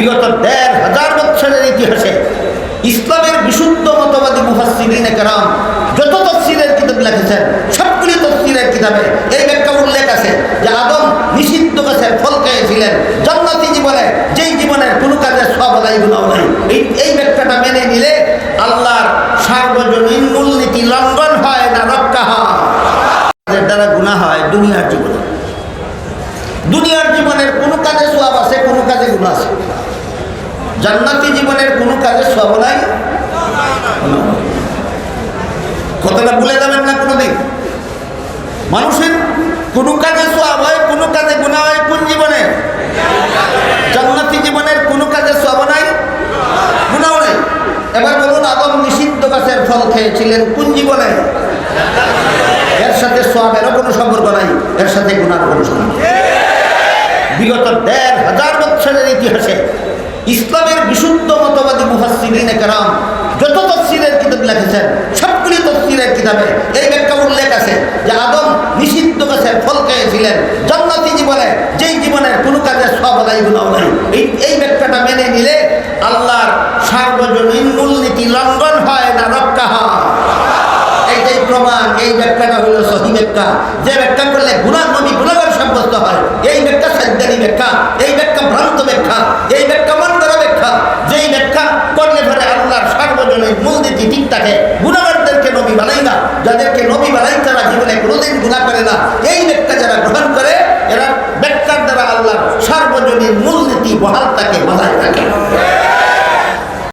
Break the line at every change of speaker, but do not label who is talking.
বিগত দেড় হাজার বছরের ইতিহাসে ইসলামের বিশুদ্ধ মতবাদী মুহাসিরিন কেরাম যত তফসিলের কিতাব লিখেছেন, সবগুলি তফসিলের কিতাবে এই ব্যাখ্যা উল্লেখ আছে যে আদম নিষিদ্ধ গাছের ফল খেয়েছিলেন। জান্নাতি জীবনে, যেই জীবনের কোনো কাজের সব নাই গুণাও নাই। এই এই ব্যাখ্যাটা মেনে নিলে আল্লাহর সার্বজনীন মূলনীতি লঙ্ঘন হয় না, রক্ষা হয়। দ্বারা গুণা হয় দুনিয়ার জীবনে। দুনিয়ার জীবনের কোনো কাজে সব আছে, কোনো কাজে গুণ আছে। জান্নাতি জীবনের কোনো কাজে সব নাই। কথাটা ভুলে যাবেন না কোনোদিন। মানুষের কোনো কাজে সব হয়, কোনো কাজে গুণা হয় কোন জীবনে? জান্নাতি জীবনের কোনো কাজে সব নাই? গুণাও নেই। এবার বলুন, আদম নিষিদ্ধ গাছের ফল খেয়েছিলেন কোন জীবনে? এর সাথে সবেরও কোনো সম্পর্ক নাই, এর সাথে গুণার কোনো সম্পর্ক বিগত দেড় হাজার বছরের ইতিহাসে ইসলামের বিশুদ্ধ মতবাদী মুহাসিরিন কেরাম যত তফসিলের কিতাব লিখেছেন, সবগুলি তফসিলের কিতাবে এই ব্যাখ্যা উল্লেখ আছে যে আদম নিষিদ্ধ গাছের ফল খেয়েছিলেন। জান্নাতি জীবনে, যেই জীবনের কোনো কাজের সব নাই গুণাও নাই। এই এই ব্যাখ্যাটা মেনে নিলে আল্লাহর সার্বজনীন মূলনীতি লঙ্ঘন হয় না, রক্ষা হয়। এইটাই প্রমাণ, এই ব্যাখ্যাটা হলো সহি ব্যাখ্যা। যে ব্যাখ্যা করলে নবী গুণাগার সাব্যস্ত হয়, এই ব্যাখ্যা ভ্রান্ত ব্যাখ্যা এই ব্যাখ্যা মন করা ব্যাখ্যা যেই ব্যাখ্যা করলে ধরে আল্লাহর সার্বজনীন মূলনীতি গুণাবারদেরকে নবী বানাই না, যাদেরকে নবী বানাই তারা জীবনে কোনোদিন গুণা করে না। এই ব্যাখ্যা যারা গ্রহণ করে, এরা ব্যক্তার দ্বারা আল্লাহ সার্বজনীন মূলনীতি বহাল তাকে বজায় থাকে